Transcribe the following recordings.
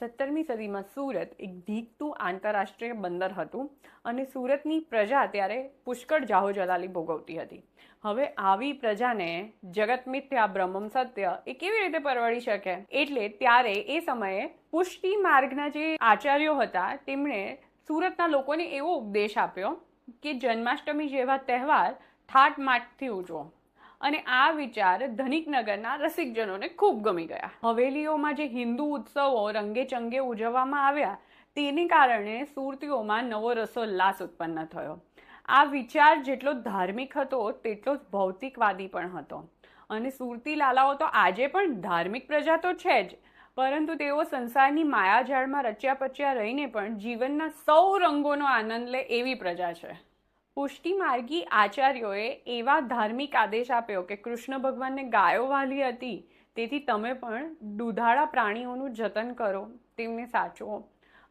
સત્તરમી સદીમાં સુરત એક ધીકતું આંતરરાષ્ટ્રીય બંદર હતું અને સુરતની પ્રજા ત્યારે પુષ્કળ જાહો જલાલી ભોગવતી હતી. હવે આવી પ્રજાને જગત મિથ્યા, બ્રહ્મમ સત્ય એ કેવી રીતે પરવડી શકે? એટલે ત્યારે એ સમયે પુષ્ટિ માર્ગના જે આચાર્યો હતા, તેમણે સુરતના લોકોને એવો ઉપદેશ આપ્યો કે જન્માષ્ટમી જેવા તહેવાર ઠાટમાટથી ઉજવો. અને આ વિચાર ધનિકનગરના રસિકજનોને ખૂબ ગમી ગયા. હવેલીઓમાં જે હિન્દુ ઉત્સવો રંગે ચંગે ઉજવવામાં આવ્યા, તેને કારણે સુરતીઓમાં નવો રસોલ્લાસ ઉત્પન્ન થયો. આ વિચાર જેટલો ધાર્મિક હતો, તેટલો જ ભૌતિકવાદી પણ હતો. અને સુરતી લાલાઓ તો આજે પણ ધાર્મિક પ્રજા તો છે જ, પરંતુ તેઓ સંસારની માયાજાળમાં રચ્યા પચ્યા રહીને પણ જીવનના સૌ રંગોનો આનંદ લે એવી પ્રજા છે. પુષ્ટિ માર્ગી આચાર્યોએ એવા ધાર્મિક આદેશ આપ્યો કે કૃષ્ણ ભગવાનને ગાયો વાલી હતી, તેથી તમે પણ દુધાળા પ્રાણીઓનું જતન કરો, તેમને સાચવો.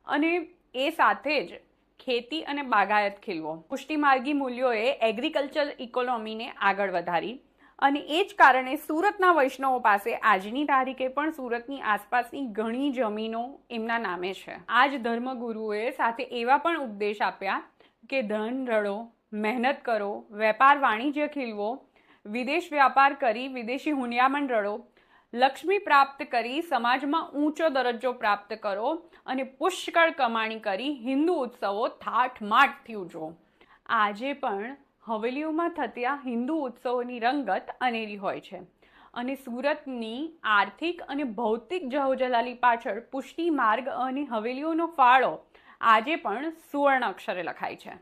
અને એ સાથે જ ખેતી અને બાગાયત ખીલવો. પુષ્ટિમાર્ગી મૂલ્યોએ એગ્રીકલ્ચર ઇકોનોમીને આગળ વધારી અને એ જ કારણે સુરતના વૈષ્ણવો પાસે આજની તારીખે પણ સુરતની આસપાસની ઘણી જમીનો એમના નામે છે. આ જ ધર્મગુરુએ સાથે એવા પણ ઉપદેશ આપ્યા કે ધન રળો મહેનત કરો, વેપાર વાણિજ્ય ખીલવો, વિદેશ વ્યાપાર કરી વિદેશી હુંડિયામણ રળો લક્ષ્મી પ્રાપ્ત કરી સમાજમાં ઊંચો દરજ્જો પ્રાપ્ત કરો અને પુષ્કળ કમાણી કરી હિન્દુ ઉત્સવો થાઠમાઠથી ઉજવો. આજે પણ હવેલીઓમાં થતા હિન્દુ ઉત્સવોની રંગત અનેરી હોય છે અને સુરતની આર્થિક અને ભૌતિક જહોજલાલી પાછળ પુષ્ટિ માર્ગ અને હવેલીઓનો ફાળો આજે પણ સુવર્ણ અક્ષરે લખાય છે.